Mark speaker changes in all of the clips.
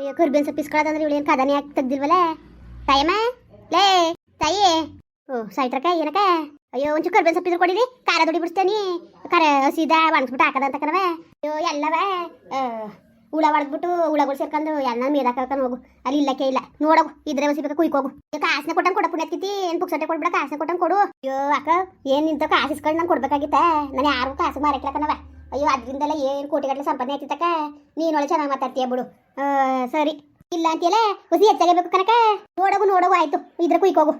Speaker 1: ಅಯ್ಯೋ ಕರ್ಬೇನ್ ಸೊಪ್ಪು ಇಸ್ಕೊಳ್ಳೋದಂದ್ರೆ ಇವಳು ಏನು ಕದನೆ ಯಾಕೆ ತೆಗ್ದಿಲ್ವಲ್ಲ ತಾಯಮ್ಮ? ಲೇ, ತಾಯಿ! ಓ ಸೈಟ್ರಕ ಏನಕ ಅಯ್ಯೋ, ಒಂಚೂರು ಕರ್ಬೇನ್ ಸೊಪ್ಪು ಇದ್ರು ಕೊಡಿರಿ, ಖಾರ ದುಡಿ ಬಿಡಿಸ್ತೇನೆ ಖಾರ ಸೀದಾ ಒಣಗಿಸ್ಬಿಟ್ಟು ಹಾಕದ ಅಂತ ಕಣವ ಅಯ್ಯೋ, ಎಲ್ಲವ? ಹುಳ ಹೊಡೆದ್ಬಿಟ್ಟು ಹುಳಗಳು ಸೇರ್ಕೊಂಡು ಎಲ್ಲ ಮೇದಾಕ ಕರ್ಕೊಂಡು ಹೋಗು. ಅಲ್ಲಿ ಇಲ್ಲಕ್ಕೆ ಇಲ್ಲ. ನೋಡಗು, ಇದ್ರೆ ಒಸಿಬೇಕು ಕುಯ್ಕೋಗು. ಕಾಸನೆ ಕೊಟ್ಟಂಗೆ ಕೊಡ ಪುಣ್ಯತಿತಿ ಏನು ಪುಕ್ಸಟ್ಟೆ ಕೊಡ್ಬಿಡ, ಕಾಸನೆ ಕೊಟ್ಟಂಗೆ ಕೊಡು. ಅಯ್ಯೋ, ಅಕ್ಕ, ಏನು ನಿಂತ ಕಾಸು ಇಸ್ಕೊಂಡು ನಂಗೆ ಕೊಡ್ಬೇಕಾಗಿತ್ತ? ನಾನು ಯಾರು ಕಾಸು ಮಾರಕ್ಲಕ್ಕನವ ಅಯ್ಯೋ ಅದರಿಂದೆಲ್ಲ ಏನು ಕೋಟಿಗಟ್ಟಲೆ ಸಂಪಾದನೆ ಆಯ್ತಿತ್ತಕ್ಕ ನೀನೊಳಗೆ ಚೆನ್ನಾಗಿ ಮಾತಾಡ್ತೀಯ ಬಿಡು. ಸರಿ. ಇಲ್ಲ ಅಂತೀಯಲ್ಲ? ಹುಸಿ ಹೆಚ್ಚಾಗಬೇಕು ಕನಕ ನೋಡೋಗು ನೋಡೋಗು ಆಯ್ತು. ಇದ್ರ ಕುಯ್ಕೋಗು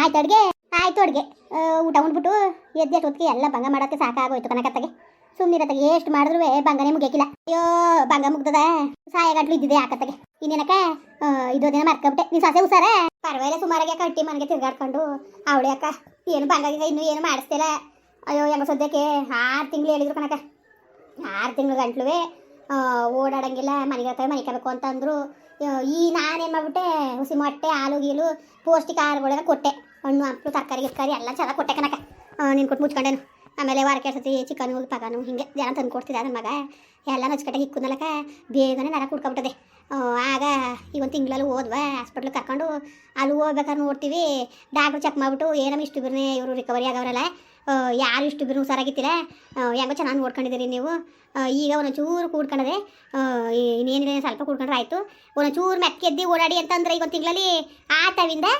Speaker 1: ಆಯ್ತು ಅಡ್ಗೆ. ಆಯ್ತು ಅಡ್ಗೆ. ಊಟ ಉಂಡ್ಬಿಟ್ಟು ಎದ್ದೆಷ್ಟು ಹೊತ್ತಿಗೆ ಎಲ್ಲ ಭಂಗ ಮಾಡೋಕ್ಕೆ ಸಾಕಾಗೋಯ್ತು ಕನಕತ್ತಗೆ ಸುಮ್ಮನಿರತ್ತಗೆ ಎಷ್ಟು ಮಾಡಿದ್ರು ಭಂಗನೇ ಮುಗಿಯಕ್ಕಿಲ್ಲ ಅಯ್ಯೋ ಭಂಗ ಮುಗ್ದದ? ಸಾಯಗಾಟ್ಲು ಇದ್ದಿದೆ ಆಕತ್ತಗೆ ಇನ್ನೇನಕ್ಕ? ಆ, ಇದು ದಿನ ಮರ್ಕೊಬಿಟ್ಟೆ. ನೀನು ಸಸೆ ಹುಷಾರ? ಪರವಾಗಿಲ್ಲ ಸುಮಾರಾಗಿ ಕಟ್ಟಿ ಮನೆಗೆ ತಿರ್ಗಾಡ್ಕೊಂಡು ಅವಳೆ ಅಕ್ಕ. ಏನು ಭಂಗ ಇನ್ನೂ ಏನು ಮಾಡಿಸ್ತಿಲ್ಲ. ಅಯ್ಯೋ ಹೆಂಗ ಸದ್ಯಕ್ಕೆ ಆರು ತಿಂಗಳು ಹೇಳಿದ್ರು ಕನಕ ಆರು ತಿಂಗಳು ಗಂಟ್ಲುವೆ ಓಡಾಡಂಗಿಲ್ಲ, ಮನೆಗೆ ಹತ್ರ ಮನೆ ಅಂತಂದ್ರು ಅಂತ ಈ ನಾನೇನು ಮಾಡ್ಬಿಟ್ಟೆ, ಹುಸಿ ಮೊಟ್ಟೆ, ಹಾಲು, ಗೀಲು, ಪೌಷ್ಟಿಕ ಆಹಾರಗಳೆಲ್ಲ ಕೊಟ್ಟೆ. ಹಣ್ಣು, ಹಂಪಲು, ತರಕಾರಿ, ಗಿರ್ಕಾರಿ, ಎಲ್ಲ ಚೆನ್ನಾಗಿ ಕೊಟ್ಟೆ ಕನಕ ನೀನು ಕೊಟ್ಟು ಮುಚ್ಕೊಂಡೇನು. ಆಮೇಲೆ ವಾರಕ್ಕೆ ಸತಿ ಚಿಕನು ಪಗಾನು, ಹಿಂಗೆ, ಜನ ತಂದು ಕೊಡ್ತಿದ್ದ ನನ್ನ ಮಗ. ಎಲ್ಲ ನಚ್ಕಟ್ಟಾಗಿ ಇಕ್ಕುನಲಕ ಬೇಗನೆ ನರ ಕುಡ್ಕೊಬಿಟ್ಟದೆ ಆಗ ಈಗ ಒಂದು ತಿಂಗಳಲ್ಲಿ ಹೋದ್ವಾ ಹಾಸ್ಪಿಟ್ಲಿಗೆ ಕರ್ಕೊಂಡು ಅಲ್ಲಿ ಹೋಗ್ಬೇಕಾದ್ರೆ ನೋಡ್ತೀವಿ. ಡಾಕ್ಟ್ರು ಚೆಕ್ ಮಾಡಿಬಿಟ್ಟು ಏನಮ್ಮ ಇಷ್ಟು ಬಿರ್ನೇ ಇವರು ರಿಕವರಿ ಆಗವರಲ್ಲ. ಯಾರು ಇಷ್ಟು ಬಿರು ಹುಷಾರಾಗಿತ್ತಿಲ್ಲ ಹೆಂಗೋ ಚೆನ್ನಾಗಿ ನೋಡ್ಕೊಂಡಿದ್ದೀರಿ ನೀವು. ಈಗ ಒಂಚೂರು ಕೂಡ್ಕೊಂಡದೆ ಇನ್ನೇನಿದೆ ಸ್ವಲ್ಪ ಕೂಡ್ಕೊಂಡ್ರೆ ಆಯಿತು. ಒಂಚೂರು ಮೆಕ್ಕೆದ್ದಿ ಓಡಾಡಿ ಅಂತಂದ್ರೆ ಈಗ ಒಂದು ತಿಂಗಳಲ್ಲಿ ಆ ತವಿಂದ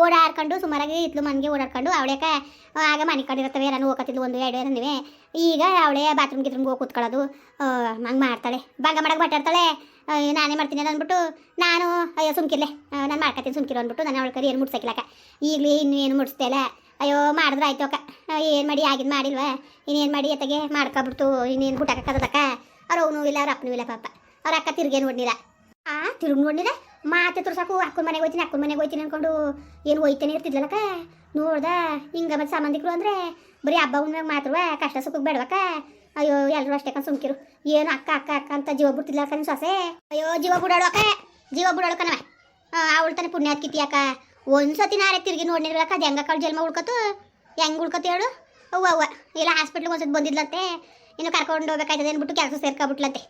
Speaker 1: ಓಡಾಡ್ಕೊಂಡು ಸುಮಾರಾಗಿ ಇತ್ಲು ಮನೆಗೆ ಓಡಾಡ್ಕೊಂಡು ಅವಳೇಕ ಆಗ ಮನೆ ಕಂಡಿರ್ತವೆ ನಾನು ಹೋಗತ್ತಿದ್ಲು ಒಂದು ಎರಡು ನೀವೇ ಈಗ ಅವಳೇ ಬಾತ್ರೂಮ್ ಗಿತ್ರೂಮ್ಗೆ ಹೋಗಿ ಕೂತ್ಕೊಳ್ಳೋದು. ಹಂಗೆ ಮಾಡ್ತಾಳೆ. ಬಂಗ ಮಾಡಕ್ಕೆ ಆ, ನಾನೇ ಮಾಡ್ತೀನಿ ಅಂತ ಅಂದ್ಬಿಟ್ಟು ನಾನು, ಅಯ್ಯೋ ಸುಮ್ಕಿರ್ಲೆ. ನಾನು ಮಾಡ್ಕೊತೀನಿ ಸುಮ್ಕಿರು ಅಂದ್ಬಿಟ್ಟು ನಾನು ಅವಳ ಕರಿ ಏನು ಮುಟ್ಸಕ್ಕಿಲ್ಲಕ್ಕ ಈಗಲೇ ಇನ್ನು ಏನು ಮುಟ್ಸ್ತಾ ಅಯ್ಯೋ ಮಾಡಿದ್ರೆ ಆಯ್ತು ಅಕ್ಕ. ಏನು ಮಾಡಿ ಆಗಿದ್ದು ಮಾಡಿಲ್ವ? ಇನ್ನೇನು ಮಾಡಿ ಅತ್ತಗೆ ಮಾಡ್ಕೊಬಿಡ್ತು. ಇನ್ನೇನು ಬಿಟ್ಟಾಕದಕ್ಕ ಅವ್ರ ಅವನು ಇಲ್ಲ, ಅವ್ರ ಅಪ್ಪನೂ ಇಲ್ಲ ಪಾಪ. ಅವ್ರ ಅಕ್ಕ ತಿರುಗೇನು ನೋಡ್ನಿಲ್ಲ ಆ, ತಿರುಗಿ ನೋಡ್ನಿಲ್ಲ ಮಾತೆ ತುರ್ಸಾಕು ಅಕ್ಕನ ಮನೆಗೆ ಹೋಯ್ತೀನಿ, ಅಕ್ಕನ ಮನೆಗೆ ಹೋಯ್ತೀನಿ ಅಂದ್ಕೊಂಡು ಏನು ಹೋಯ್ತಾನೆ ಇರ್ತಿದ್ಲಕ್ಕ ನೋಡ್ದ, ಹಿಂಗೆ ಮತ್ತೆ ಸಂಬಂಧಿಕರು ಅಂದರೆ ಬರೀ ಹಬ್ಬ ಹುಣ್ಣಿಮೆಗೆ ಮಾತ್ರವ? ಕಷ್ಟ ಸುಖಕ್ಕೆ ಬೇಡವಕ್ಕ? ಅಯ್ಯೋ ಎಲ್ಲರೂ ಅಷ್ಟೇ ಕಣ್ ಸುಮ್ಕಿರು. ಏನು ಅಕ್ಕ ಅಕ್ಕ ಅಕ್ಕ ಅಂತ ಜೀವ ಬಿಡ್ತಿಲ್ಲ ಕಣ್ ಸೊಸೆ? ಅಯ್ಯೋ, ಜೀವ ಬಿಡೋಳು ಅಕ್ಕ, ಜೀವ ಆ, ಅವಳು ತಾನೆ ಪುಣ್ಯ ಕಿತಿ ಅಕ್ಕ. ಒಂದ್ಸತಿ ನಾರೇ ತಿರುಗಿ ನೋಡಿರ್ಲಕ್ಕ ಅದು ಹೆಂಗ ಕಾಳು ಜನ್ಮ ಉಳ್ಕತ್ತು ಹೆಂಗೆ ಉಳ್ಕತ್ತು ಹೇಳು? ಅವ್ವ ಅವ್ವ. ಇಲ್ಲ, ಹಾಸ್ಪಿಟ್ಲಿಗೆ ಒಂದ್ಸತಿ ಬಂದಿದ್ಲಂತೆ. ಇನ್ನು ಕರ್ಕೊಂಡು ಹೋಗ್ಬೇಕಾಯ್ತದೆ ಅಂದ್ಬಿಟ್ಟು ಕೆಲಸ ಸೇರ್ಕೊಬಿಟ್ಲಂತೆ.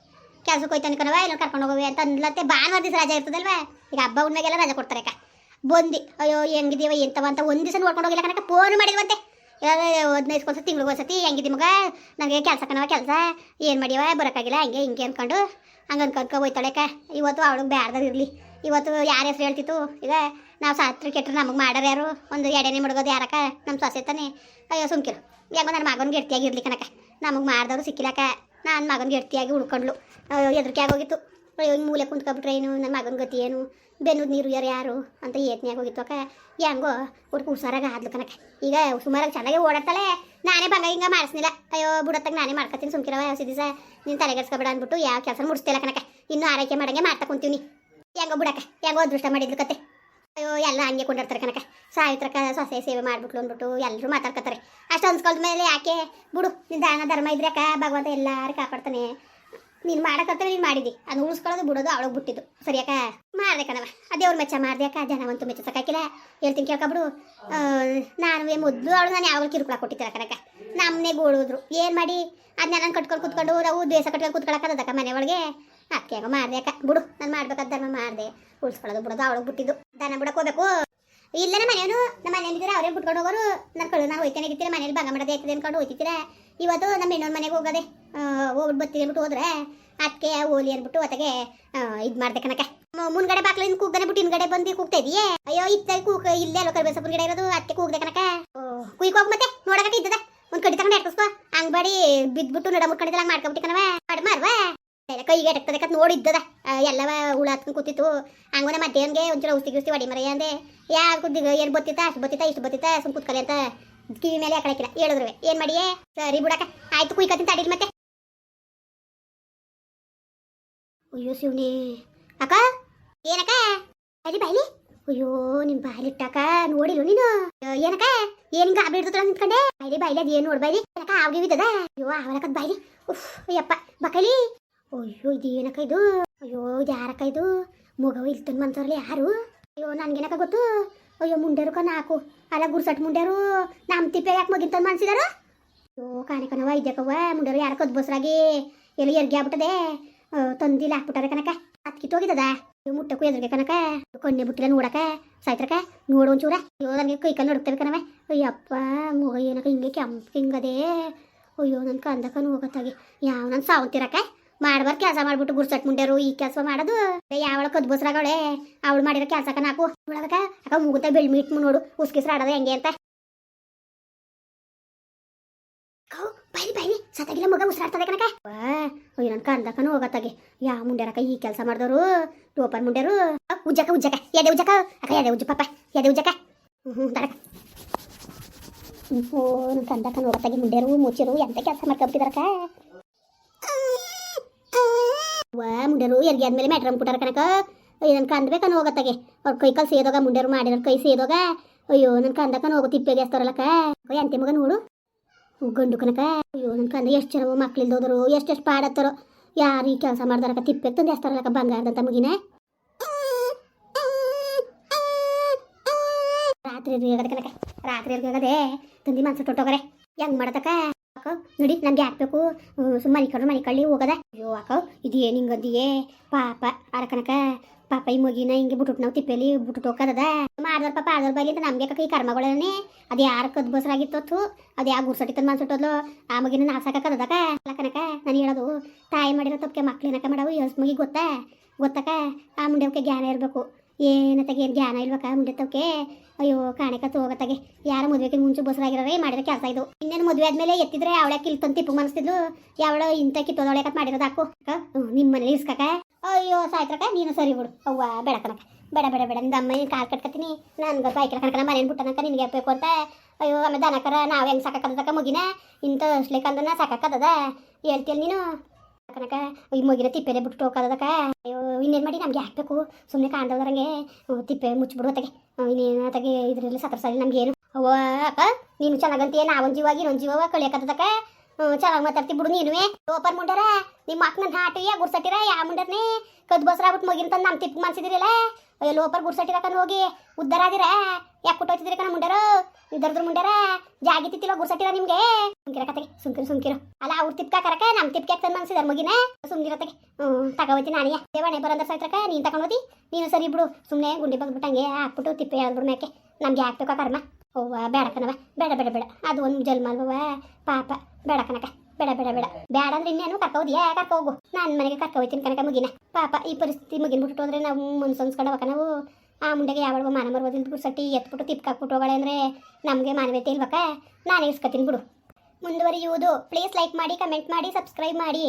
Speaker 1: ಕೆಲಸಕ್ಕೆ ಹೋಯ್ತಾನೆ ಕಣವ ಇಲ್ಲ ಕರ್ಕೊಂಡು ಹೋಗುವೆ ಅಂತ ಅಂದ್ಲಂತೆ. ಭಾನುವಾರ ದಿವಸ ರಜೆ ಇರ್ತದಲ್ವ? ಈಗ ಹಬ್ಬ ಎಲ್ಲ ರಜೆ ಕೊಡ್ತಾರೆ ಅಕ್ಕ. ಬಂದು. ಅಯ್ಯೋ ಹೆಂಗಿದೀವ ಎಂತವ ಅಂತ ಒಂದು ದಿವಸ ನೋಡ್ಕೊಂಡು ಹೋಗಿಲ್ಲ ಕಣಕ ಫೋನ್ ಮಾಡಿಲ್ವಂತೆ. ಹದಿನೈದು ಒಂದ್ಸತಿ ತಿಂಗ್ಳಿಗೆ ಒಂದ್ಸತಿ ಹೆಂಗಿದಿ ಮಗ? ನನಗೆ ಕೆಲಸ ಕಣವ ಕೆಲಸ. ಏನು ಮಾಡ್ಯವ ಬರೋಕ್ಕಾಗಿಲ್ಲ, ಹಂಗೆ ಹಿಂಗೆ ಅಂದ್ಕೊಂಡು ಹಂಗೆ ಅನ್ಕೊಂಡ್ಕೊ ಹೋಯ್ತಾಳೆಕ. ಇವತ್ತು ಅವಳಿಗೆ ಬ್ಯಾಡ್ದಾಗ ಇರಲಿ. ಇವತ್ತು ಯಾರ ಹೆಸ್ರು ಹೇಳ್ತಿತ್ತು? ಈಗ ನಾವು ಸಾತ್ರಿ ಕೆಟ್ಟರು ನಮಗೆ ಮಾಡೋರು ಯಾರು? ಒಂದು ಎಡೆನೆ ಮುಡ್ಗೋದು ಯಾರಕ್ಕ? ನಮ್ಮ ಸೊಸೆ ತಾನೆ. ಅಯ್ಯೋ, ಸುಮ್ಕಿರು. ಹೆಂಗೋ ನನ್ನ ಮಗನ ಗೆಡ್ತಿಯಾಗಿರ್ಲಿ ಕನಕ ನಮಗೆ ಮಾಡ್ದವ್ರು ಸಿಕ್ಕಿಲ್ಲಕ ನಾನು ಮಗನ ಗೆಡ್ತಿಯಾಗಿ ಉಳ್ಕೊಂಡ್ಲು ಎದ್ರಿಕೆ ಆಗೋಗಿತ್ತು. ಅಯ್ಯೋ ಮೂಲೆ ಕುಂತ್ಕೊಬಿಟ್ರೆ ಏನು? ನನ್ನ ಮಗನ ಗತಿ ಏನು? ಬೆನ್ನದ ನೀರು ಯಾರು ಯಾರು? ಅಂತ ಏತ್ನ್ಯಾಗ ಹೋಗಿತ್ತು ಅಕ್ಕ. ಹೆಂಗೋ ಹುಡುಕು ಹುಷಾರಾಗ ಆದ್ಲು ಕನಕ ಈಗ ಸುಮಾರಾಗಿ ಚೆನ್ನಾಗಿ ಓಡಾಡ್ತಾಳೆ. ನಾನೇ ಬಂಗ ಹಿಂಗೆ ಮಾಡಿಸ್ನಿಲ್ಲ. ಅಯ್ಯೋ, ಬುಡತ್ತಾಗ ನಾನೇ ಮಾಡ್ಕೊತೀನಿ ಸುಮ್ಕಿರವ ಯಾವ ದಿವಸ. ನೀನು ತಲೆಗೆಡ್ಸ್ಕೊಬೇಡ ಅಂದ್ಬಿಟ್ಟು ಯಾವ ಕೆಲಸ ಮುಡಿಸ್ತಿಲ್ಲ ಕನಕ ಇನ್ನೂ ಆರೈಕೆ ಮಾಡಂಗೆ ಮಾಡ್ತಾ ಕುಂತೀವಿ ಹೆಂಗೋ ಬಿಡಕ್ಕ, ಹೆಂಗೋ ಅದೃಷ್ಟ ಮಾಡಿದ್ಲು ಕತೆ. ಅಯ್ಯೋ, ಎಲ್ಲ ಹಂಗೆ ಕೊಂಡಿರ್ತಾರೆ ಕನಕ ಸಾವಿತ್ರಕ ಸೊಸೆ ಸೇವೆ ಮಾಡ್ಬಿಟ್ಲು ಅಂದ್ಬಿಟ್ಟು ಎಲ್ಲರೂ ಮಾತಾಡ್ಕೊತಾರೆ. ಅಷ್ಟು ಅನ್ಸ್ಕೊಳ್ದ ಮೇಲೆ ಯಾಕೆ? ಬಿಡು ನಿನ್ನ ದಾನ ಧರ್ಮ ಅಕ್ಕ, ಭಗವಂತ ಎಲ್ಲಾರು ಕಾಪಾಡ್ತಾನೆ. ನೀನು ಮಾಡಕತ್ತ ನೀನು ಮಾಡಿದಿ. ಅದು ಉಳಿಸ್ಕೊಳ್ಳೋದು, ಬಿಡೋದು, ಅವಳಗ್ ಬಿಟ್ಟಿದ್ದು. ಸರಿಯಾಕ ಮಾಡ್ದೆ ಕಣವ ಅದೇ ಅವ್ರ ಮೆಚ್ಚ ಮಾಡ್ದೆ ಅಕ್ಕ. ಜನವಂತೂ ಮೆಚ್ಚ ಸಕ್ಕಾಕಿಲ್ಲ ಹೇಳ್ತೀನಿ ಕೇಳ್ಕೊಬಿಡು ನಾನು ಮೊದಲು ಅವಳು ನಾನು ಯಾವಾಗ ಕಿರುಕುಳ ಕೊಟ್ಟಿದ್ದೀರ ಕನಕ ನಮ್ಮನೆ ಗೋಳಿದ್ರು. ಏನ್ ಮಾಡಿ? ಅದನ್ನ ನಾನು ಕಟ್ಕೊಂಡು ಕುತ್ಕೊಂಡು ನಾವು ದ್ವೇಷ ಕಟ್ಕೊಂಡು ಕುತ್ಕೊಳಕ್ಕದಕ್ಕ ಮನೆ ಒಳಗೆ? ಅದಕ್ಕೆ ಮಾಡ್ದೆ ಅಕ್ಕ. ಬಿಡು, ನಾನು ಮಾಡ್ಬೇಕಾದ ಧರ್ಮ ಮಾಡಿದೆ. ಉಳಿಸ್ಕೊಳ್ಳೋದು, ಬಿಡೋದು, ಅವಳಗ್ ಬಿಟ್ಟಿದ್ದು. ದನ ಬಿಡಕ್ಕೆ ಹೋಗ್ಬೇಕು. ಇಲ್ಲ ನಮ್ಮ ನಮ್ಮ ಮನೆಯಲ್ಲಿದ್ದೀರ? ಅವರೇ ಬಿಟ್ಕೊಂಡು ಹೋಗೋರು? ನಾನು ಕಳು ನಾನು ಹೋಯ್ತೇನೆ ಮನೇಲಿ ಭಂಗ ಮಾಡೋದೇ ಅನ್ಕೊಂಡು ಹೋಯ್ತಿದ್ದೀರ? ಇವತ್ತು ನಮ್ಮ ಇನ್ನೊಂದು ಮನೆಗೆ ಹೋಗೋದೆ. ಹೋಗ್ಬಿಟ್ಟು ಬತ್ತಿ ಅಂದ್ಬಿಟ್ಟು ಹೋದ್ರೆ ಅದಕ್ಕೆ ಓಲಿ ಅಂದ್ಬಿಟ್ಟು ಹೊತ್ತಿಗೆ ಇದು ಮಾಡ್ದೆ ಕನಕ ಮುಂದ್ಗಡೆ ಬಾಕ್ಲಿಂದ ಕೂಗ್ದಾನೆ ಬಿಟ್ಟು ಹಿಂದ್ಗಡೆ ಬಂದು ಕೂಗ್ತಾ ಇದೀಯೇ? ಅಯ್ಯೋ, ಇತ್ತ ಕೂಗ್, ಇಲ್ಲೇ ಅಲ್ಲ ಕರ್ಬೇಸಪ್ಪನ ಗಿಡ ಇರೋದು ಅದಕ್ಕೆ ಕೂಗ್ದೆ ಕನಕ ಕುಯ್ಕೋಗ್ ಮತ್ತೆ ನೋಡಕಟ್ಟ ಇದ್ದದ. ಒಂದ್ ಕಡಿ ತಗೊಂಡು ಎಟ್ಕಸ್ಕೋ ಹಂಗ್ ಬಾಡಿ ಬಿದ್ಬಿಟ್ಟು ನಡ ಮುಟ್ಕೊಂಡಿದ್ದಲ್ಲ ಹಂಗ್ ಮಾಡ್ಕೊಬಿಟ್ಟು ಕಣವ ಮಾಡಿ ಮಾರ್ವಾ ಕೈಗೆ ಎಟಕ್ತದೆ ಕತ್ ನೋಡಿದ್ದದ ಎಲ್ಲವ ಹುಳ ಹತ್ಕೊಂಡು ಕೂತಿತ್ತು. ಹಂಗೋನ ಮಧ್ಯಾಹ್ನಗೆ ಒಂಚೂರು ಔಷಧಿ ಗಿಸ್ತಿ ಹೊಡಿ ಮರೆಯಂದೆ ಅಂದೆ. ಕುದ್ದಿ, ಏನು ಬತ್ತಿತ್ತ, ಅಷ್ಟು ಬತ್ತಿತ್ತ, ಇಷ್ಟು ಬತ್ತಿತ್ತ, ಸುಮ್ ಕೂತ್ಕಲಿ ಅಂತ ಕಿವಿ ಮೇಲೆ ಹಾಕಳಕಿಲ್ಲ. ಹೇಳಿದ್ರು ಏನ್ ಮಾಡಿಯೇ? ಸರಿ ಬಿಡಕ ಆಯ್ತು ಕುಯ್ಕತ್ತೀನಿ ತಡೀರಿ ಮತ್ತೆ. ಅಯ್ಯೋ, ಶಿವನಿ. ಅಕ್ಕ? ಏನಕ್ಕ? ಬೈಲಿ ಬೈಲಿ ಅಯ್ಯೋ, ನಿನ್ ಬಾಯ್ಲಿಟ್ಟಾಕ ನೋಡಿಲ್ಲ ನೀನು? ಏನಕ್ಕ? ಏನ್ ಗಾಬಿ ಹಿಡ್ದತ್ರ ನಿಂತ್ಕೊಂಡೆ? ಬೈಲಿ ಬೈಲಿ ಅದೇನು ನೋಡ್ಬೈಲಿ ಏನಕ್ಕ ಆವ್ಗೆ ಬಿದ್ದದ ಅಯ್ಯೋ ಅವಲಕತ್ ಬೈಲಿ ಉಫ್, ಅಯ್ಯಪ್ಪ. ಬಕಲಿ. ಅಯ್ಯೋ, ಇದು ಏನಕ್ಕ ಇದು? ಅಯ್ಯೋ, ಇದು ಯಾರಕ್ಕ ಇದು? ಮಗವು ಇಲ್ತನ್ ಮಂತವ್ರಲ್ಲಿ ಯಾರು? ಅಯ್ಯೋ, ನನ್ಗೇನಕ್ಕ ಗೊತ್ತು? ಅಯ್ಯೋ, ಮುಂಡ್ಯಾರು ಕ ನಾಲ್ಕು ಅಲ್ಲ, ಗುರ್ಸಟ್ ಮುಂಡ್ಯಾರು ನಮ್ಮ ತಿಪ್ಪೆ ಯಾಕೆ ಮಗಿಂತ ಮನ್ಸಿದಾರು ಅಯ್ಯೋ ಕಾಣಿಕನವ ಇದ್ದಕ್ಕವ್ವ ಮುಂಡ್ಯಾರು ಯಾರ ಕದ್ ಬಸ್ರಾಗಿ ಎಲ್ಲ ಎರ್ಗಿ ಆಗ್ಬಿಟ್ಟದೆ? ತಂದಿಲ್ಲ ಹಾಕ್ಬಿಟ್ಟಾರೆ ಕನಕ ಹತ್ತು ಕಿತ್ತೋಗಿದ್ದದ ಇವು ಮುಟ್ಟಕ್ಕೂ ಎದುರಿಗೆ ಕನಕ ಕೊನ್ನೆ ಬಿಟ್ಟಿಲ್ಲ ನೋಡಕ ಸಾಯ್ತ್ರಕ ನೋಡು ಒಂಚೂರ. ಅಯ್ಯೋ, ನನಗೆ ಕೈ ಕಾಲು ನಡುಕ್ತವೆ ಕಣವ ಅಯ್ಯಪ್ಪ ಮಗ ಏನಕ ಹಿಂಗೆ ಕೆಂಪ್ ಹಿಂಗದೆ. ಅಯ್ಯೋ ನನ್ನ ಕಂದಕ ನೋಗತ್ತಾಗಿ ಯಾವ ನನ್ನ ಸಾವಂತಿರಕ ಮಾಡ್ಬಾರ್ದು ಕೆಲಸ ಮಾಡ್ಬಿಟ್ಟು ಗುರ್ಸಟ್ ಮುಂಡ್ಯಾರು, ಈ ಕೆಲಸ ಮಾಡೋದು. ಯಾವಳ ಕದ್ಬಸ್ರಾಗವಳೆ ಅವಳು ಮಾಡಿರೋ ಕೆಲಸಕ್ಕ ನಾಕು. ಒಳಗಕ ಅಕ್ಕ ಮುಗುತ್ತ ಬೆಳ್ ಮೀಟ್ ನೋಡು. ಉಸ್ಕಿಸ್ರ ಆಡೋದು ಹೆಂಗೆ ಅಂತ. ಬೈಲಿ ಬೈಲಿ. ಸತ್ತಾಗಿಲ್ಲ ಮಗ, ಉಸಿರಾಡ್ತದೆ ಕನಕ ಅಯ್ಯೋ ಕಂದಕನು ಹೋಗತ್ತಾಗೆ. ಯಾ ಮುಂಡ್ಯಾರಕ್ಕ ಈ ಕೆಲಸ ಮಾಡಿದವರು? ಟೋಪರ್ ಮುಂಡ್ಯಾರು? ಉಜ್ಜಕ ಉಜ್ಜಕ ಎದೆ ಉಜ್ಜಕ ಅಕ್ಕ, ಎದೆ ಉಜ್ಜು ಪಾಪ ಎದೆ ಉಜ್ಜಕ ಹ್ಞೂ ತಡಕ. ಓ ನನ್ನ ಕಂದಕನು ಹೋಗತ್ತಾಗೆ ಮುಂಡ್ಯಾರು, ಮುಚ್ಚಿರು. ಎಂತ ಕೆಲಸ ಮಾಡ್ಕೊಂಬಿಟ್ಟಿದಾರಕ್ಕ? ವಾ ಮುಂಡ್ಯಾರು ಎಲ್ಗೆ ಆದ್ಮೇಲೆ ಮ್ಯಾಟ್ರ್ ಕೊಟ್ಟಾರ ಕಣಕ. ಅಯ್ಯೋ ನನ್ನ ಕಂದ್ಬೇಕನ್ನ ಹೋಗತ್ತಾಗೆ. ಅವ್ರ ಕೈ ಕಾಲು ಸೇದೋಗ ಮುಂಡ್ಯಾರು ಮಾಡಿರೋ ಕೈ ಸೇದೋಗ. ಅಯ್ಯೋ ನನ್ನ ಕಂದಕನ ಹೋಗೋ ತಿಪ್ಪೆಗೆ ಎಸ್ತಾರಲ್ಲಕ್ಕ ಎಂತೆ ಮಗ ನೋಡು. ಗಂಡು ಕನಕ ಅಯ್ಯೋ ನನ್ನ ಕಂದ ಎಷ್ಟು ಜನ ಮಕ್ಳಿಲ್ದ ಹೋದರು ಎಷ್ಟೆಷ್ಟು ಪಾಡತ್ತಾರೋ. ಯಾರು ಈ ಕೆಲಸ ಮಾಡ್ದಾರಕ್ಕ? ತಿಪ್ಪೆ ತಂದು ಎಸ್ತಾರಲ್ಲಕ್ಕ ಬಂಗಾರದಂತ ಮುಗಿನ. ರಾತ್ರಿ ಕನಕ ರಾತ್ರಿ ತಂದಿ ಮನ್ಸು ತೊಟ್ಟೋಗರೆ. ಹೆಂಗ್ ಮಾಡತಕ್ಕ ಅಕ್ಕ, ನೋಡಿ ನಮ್ಗೆ ಹಾಕ್ಬೇಕು. ಸುಮ್ಮನೆ ಕಡ್ರು ಮನೆ ಕಳ್ಳಿ ಹೋಗದ. ಅಯ್ಯೋ ಅಕ್ಕ ಇದೇನು ನಿಂಗದಿಯೇ. ಪಾಪ ಅರ ಕನಕ ಪಾಪ ಈ ಮಗಿನ ಹಿಂಗೆ ಬಿಟ್ಬಿಟ್ಟು ನಾವು ತಿಪ್ಪೇಲಿ ಬಿಟ್ಬಿಟ್ಟು ಹೋಗದ ಮಾಡ್ದಾರ ಪಾಪ ಆದ್ರ ಬೈಲಿ ಅಂತ ನಮ್ಗೆ ಈ ಕರ್ಮಗಳೇ ಅದು ಯಾರ ಕದ್ ಬಸರಾಗಿತ್ತು ಅದು ಯಾವ ಗುರ್ಸಟಿ ತಂದು ಆ ಮಗಿನ ನಾಸಾಕದಕ ಅಲ್ಲ ಕನಕ, ನಾನು ಹೇಳೋದು, ತಾಯಿ ಮಾಡಿರೋ ತಪ್ಪಕ್ಕೆ ಮಕ್ಳಿನಕ ಮಾಡವು? ಯಸ್ ಮಗಿ ಗೊತ್ತಾ? ಗೊತ್ತಕ ಆ ಮುಂಡೆವಕ್ಕೆ ಜ್ಞಾನ ಇರಬೇಕು. ಏನತ್ತಾಗೆ ಏನು ಜ್ಞಾನ ಇಲ್ವಕ್ಕ ಮುಂಡೆ ತವಕ್ಕೆ ಅಯ್ಯೋ ಕಾಣಕ ಹೋಗತ್ತಾಗೆ ಯಾರ ಮದುವೆಗೆ ಮುಂಚೆ ಬಸರಾಗಿರೋರೇ ಮಾಡಿರೋ ಕೆಲಸ ಇದು. ಇನ್ನೇನು ಮದುವೆ ಆದ್ಮೇಲೆ ಎತ್ತಿದ್ರೆ ಅವಳೆ ಕಿಲ್ತಂತ ತಿಪ್ಪು ಮನಸ್ತಿದ್ಲು. ಯಾವಳ ಇಂಥ ಕಿತ್ತೋದೊಳೆ ಕತ್ ಮಾಡಿರೋದು ಹಾಕು. ನಿಮ್ಮ ಮನೇಲಿ ಇಸ್ಕಕ ಅಯ್ಯೋ ಸಾಯ್ತ್ರಕ ನೀನು ಸರಿ ಬಿಡು. ಅವ್ವ ಬೇಡ ಕನಕ ಬೇಡ ಬೇಡ ಬೇಡ. ನಿಂದ ಅಮ್ಮ ಕಾಲು ಕಟ್ಕತೀನಿ ನಾನು ಗೊತ್ತಾಯ್ಕ ಕಣಕನ ಮನೇನು ಬಿಟ್ಟನಕ ನಿನಗೆ ಬೇಕು ಅಂತ. ಅಯ್ಯೋ, ಆಮೇಲೆ ದನಕರ ನಾವು ಹೆಂಗೆ ಸಾಕಾಕದಕ್ಕ ಮುಗಿನ? ಇಂಥ ಅಶ್ಲೇಕಂದನ ಸಾಕಾಕದದ ಹೇಳ್ತೀಯ ನೀನು? ಕನಕ ಈ ಮಗಿನ ತಿಪ್ಪೆಲೆ ಬಿಟ್ಟು ಹೋಗೋದಕ್ಕ ಇನ್ನೇನು ಮಾಡಿ ನಮ್ಗೆ ಹಾಕ್ಬೇಕು ಸುಮ್ಮನೆ ಕಾಣ್ದವ್ರಂಗೆ ತಿಪ್ಪೆ ಮುಚ್ಚಿಬಿಡು ಅತ್ತಗೆ. ಇನ್ನೇನು ಅತ್ತಗೆ ಇದರಲ್ಲಿ ಸತ್ರ ಸರಿ ಏನು ಅವ್ವ, ಅಕ್ಕ, ನೀನು ಚೆನ್ನಾಗಂತೀಯ? ನಾವೊಂದು ಜೀವಾಗಿ ಇನ್ನೊಂದು ಜೀವ ಕಳಿಯಕತ್ತದಕ್ಕ. ಚೆನ್ನಾಗಿ ಮಾತಾಡ್ತಿ ಬಿಡು ನೀನುವೆ ಟೋಪರ್ ಮುಂಡಾರ, ನಿಮ್ಮ ಅಕ್ಕನ ಹಾಟಿಯ ಗುರ್ಸಟ್ಟಿರ ಯಾವ ಮುಂಡರ್ನೇ? ಕದ್ ಬಸ್ರಾಗ್ಬಿಟ್ಟು ಮಗಿನ ತಂದು ನಮ್ಮ ತಿಪ್ಪು ಮನ್ಸಿದಿರಲ್ಲ ಅಯ್ಯೋ ಲೋಪರ್ ಗುರ್ಸಟ್ಟಿರಕಂದು ಹೋಗಿ ಉದ್ದಾರ ಆದಿರ ಯಾಕೆ ಕೊಟ್ಟೋಯ್ತಿದ್ರಿ ಕಣ ಮುಂಡಾರ? ಇದ್ದರ್ದ್ರ ಮುಂಡಾರ ಜಾಗಿತಿತ್ತಿಲ್ಲ ಗುರ್ಸಟ್ಟಿರ ನಿಮ್ಗೆ? ಸುಮ್ಕಿರ ಕತೆಗೆ, ಸುಮ್ಕಿರು ಸುಮ್ಕಿರು. ಅಲ್ಲ, ಅವ್ರ ತಿಪ್ಕ ಕರಕ ನಮ್ಮ ತಿಪ್ಕೆ ತಂದು ಮನ್ಸಿದಾರ ಮುಗಿನ? ಸುಮ್ಗಿರತೆಗೆ ಹ್ಞೂ ತಗೋತಿ ನಾನೇ ದೇವಣೆ ಬರಂದ್ರ ಸೈತ್ರಕ ನೀನು ಹೋಗ್ತಿ ನೀನು ಸರಿ ಬಿಡು. ಸುಮ್ಮನೆ ಗುಂಡಿ ಬಗ್ಬಿಟ್ಟಂಗೆ ಹಾಕ್ಬಿಟ್ಟು ತಿಪ್ಪೆ ಹೇಳ್ಬಿಡು ಮೇಕೆ. ನಮ್ಗೆ ಹಾಕ್ಬೇಕಾ ಕರ್ಮ. ಅವ್ವ, ಬೇಡ ಕಣವ ಬೇಡ ಬೇಡ ಬೇಡ. ಅದು ಒಂದು ಜನ್ಮ ಪಾಪ, ಬೇಡ ಕನಕ ಬೇಡ ಬೇಡ ಬೇಡ. ಬೇಡ ಅಂದ್ರೆ ಇನ್ನೇನು ಕರ್ಕೋದಿಯಾ ಕರ್ಕೊ ಹೋಗು. ನಾನು ಮನೆಗೆ ಕರ್ಕ ಹೋಗ್ತೀನಿ ಕನಕ ಮುಗಿನ. ಪಾಪ, ಈ ಪರಿಸ್ಥಿತಿ ಮುಗಿನ ಬಿಟ್ಟು ಹೋದ್ರೆ ನಾವು ಮನ್ಸು ಹೋಗಕ ನಾವು ಆ ಮುಂಡೆಗೆ ಯಾವಾಗ ಮಾನ ಮರ್ಬೋದಿಲ್ ಸಟ್ಟಿ ಎತ್ಬಿಟ್ಟು ತಿಪ್ಕಾಕ್ಬಿಟ್ಟು ಹೋಗಳೆ ಅಂದ್ರೆ ನಮಗೆ ಮಾನವೀಯತೆ ಇಲ್ವಕ್ಕ? ನಾನು ಇಸ್ಕೊತೀನಿ ಬಿಡು. ಮುಂದುವರಿಯುವುದು. ಪ್ಲೀಸ್ ಲೈಕ್ ಮಾಡಿ ಕಮೆಂಟ್ ಮಾಡಿ ಸಬ್ಸ್ಕ್ರೈಬ್ ಮಾಡಿ.